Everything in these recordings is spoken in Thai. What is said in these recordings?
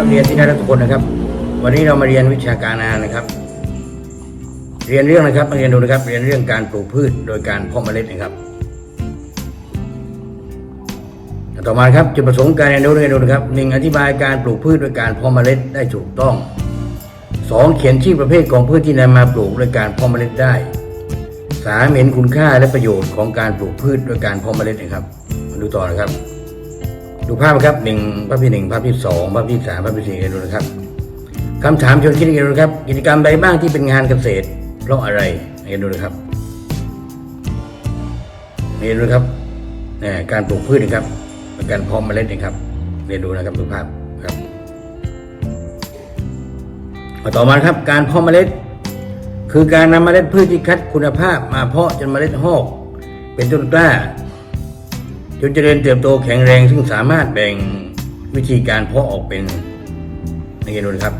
นักเรียนที่น่ารักทุกคนนะครับ วันนี้เรามาเรียนวิชาการอาหารนะครับ เรียนเรื่องนะครับมาเรียนดูนะครับ เรียนเรื่องการปลูกพืชโดยการเพาะเมล็ดนะครับ ต่อมาครับจุดประสงค์การเรียนรู้เรียนรู้นะครับหนึ่งอธิบายการปลูกพืชโดยการเพาะเมล็ดได้ถูกต้องสองเขียนชื่อประเภทของพืชที่นำมาปลูกโดยการเพาะเมล็ดได้สามเห็นคุณค่าและประโยชน์ของการปลูกพืชโดยการเพาะเมล็ดนะครับมาดูต่อนะครับ ดูภาพครับหนึ่งภาพที่หนึ่งภาพที่สองภาพที่สามภาพที่สี่เรียนรู้นะครับคำถามชวนคิดเรียนรู้นะครับ กิจกรรมใดบ้างที่เป็นงานเกษตรเพราะอะไรเรียนรู้นะครับเรียนรู้ครับนี่การปลูกพืชนะครับเป็นการเพาะเมล็ดนะครับเรียนรู้นะครับดูภาพครับต่อมาครับ การเพาะเมล็ด คือการนำเมล็ดพืชที่คัดคุณภาพ มาเพาะจนเมล็ดหอก เป็นต้นกล้า จนเจริญเติบโตแข็งแรงซึ่งสามารถแบ่งวิธีการเพาะออกเป็นนี่ดูนะครับ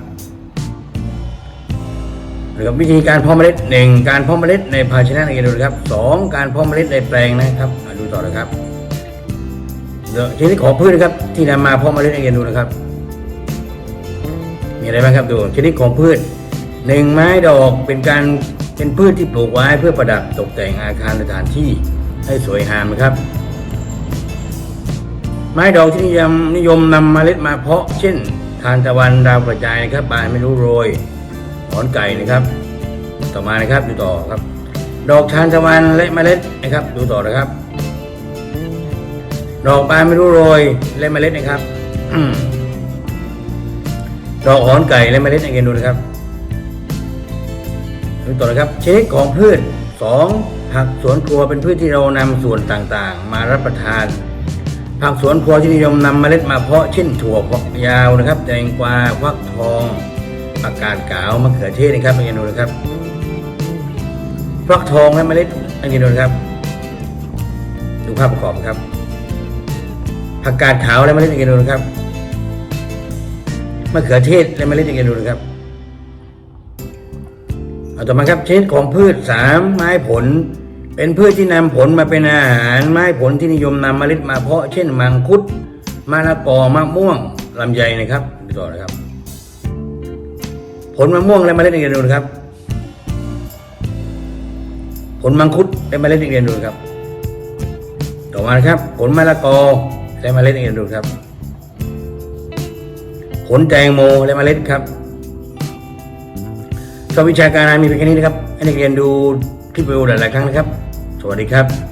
นะครับวิธีการเพาะเมล็ดหนึ่งการเพาะเมล็ดในภาชนะนี่ดูนะครับสองการเพาะเมล็ดในแปลงนะครับมาดูต่อนะครับเดี๋ยวชนิดของพืชนะครับ ที่นำมาเพาะเมล็ดให้ดูนะครับมีอะไรบ้างครับดูชนิดของพืชหนึ่งไม้ดอกเป็นการเป็นพืชที่ปลูกไว้เพื่อประดับตกแต่งอาคารสถานที่ให้สวยงามนะครับ ไม้ดอกที่นิยมนิยมนำเมล็ดมาเพาะ เช่น ทานตะวันดาวกระจายนะครับบานไม่รู้โรยหอนไก่นะครับ ต่อมานะครับดูต่อครับ ดอกทานตะวันและเมล็ดนะครับ ดูต่อนะครับ ดอกบานไม่รู้โรยและเมล็ดนะครับดอกหอนไก่และเมล็ดให้กันดูนะครับดูต่อนะครับ เช็คของพืชสองผักสวนครัวเป็นพืชที่เรานำส่วนต่างๆ มารับประทาน ผักสวนครัวที่นิยมนำเมล็ดมาเพาะเช่นถั่วฝักยาวนะครับแตงกวาฟักทองผักกาดขาวมะเขือเทศนะครับให้กันดูนะครับฟักทองและเมล็ดให้กันดูนะครับดูภาพประกอบครับผักกาดขาวและเมล็ดให้กันดูนะครับมะเขือเทศและเมล็ดอย่างเงี้ดูนะครับเอาต่อมาครับชนิดของพืชสามไม้ผล เป็นพืชที่นำผลมาเป็นอาหาร ไม้ผลที่นิยมนำเมล็ดมาเพาะเช่นมังคุดมะละกอมะม่วงลำไยนะครับดูต่อนะครับ ผลมะม่วงและเมล็ดองเงี้ยดูนะครับ ผลมังคุดและเมล็ดองเงี้ยดูนะครับ ต่อมานะครับ ผลมะละกอและเมล็ดองเงี้ยดูครับ ผลแตงโมและเมล็ดครับสอบวิชาการมีเพียงแค่นี้นะครับให้นักเรียนดูคลิปวิดีโอหลายๆครั้งนะครับ สวัสดีครับ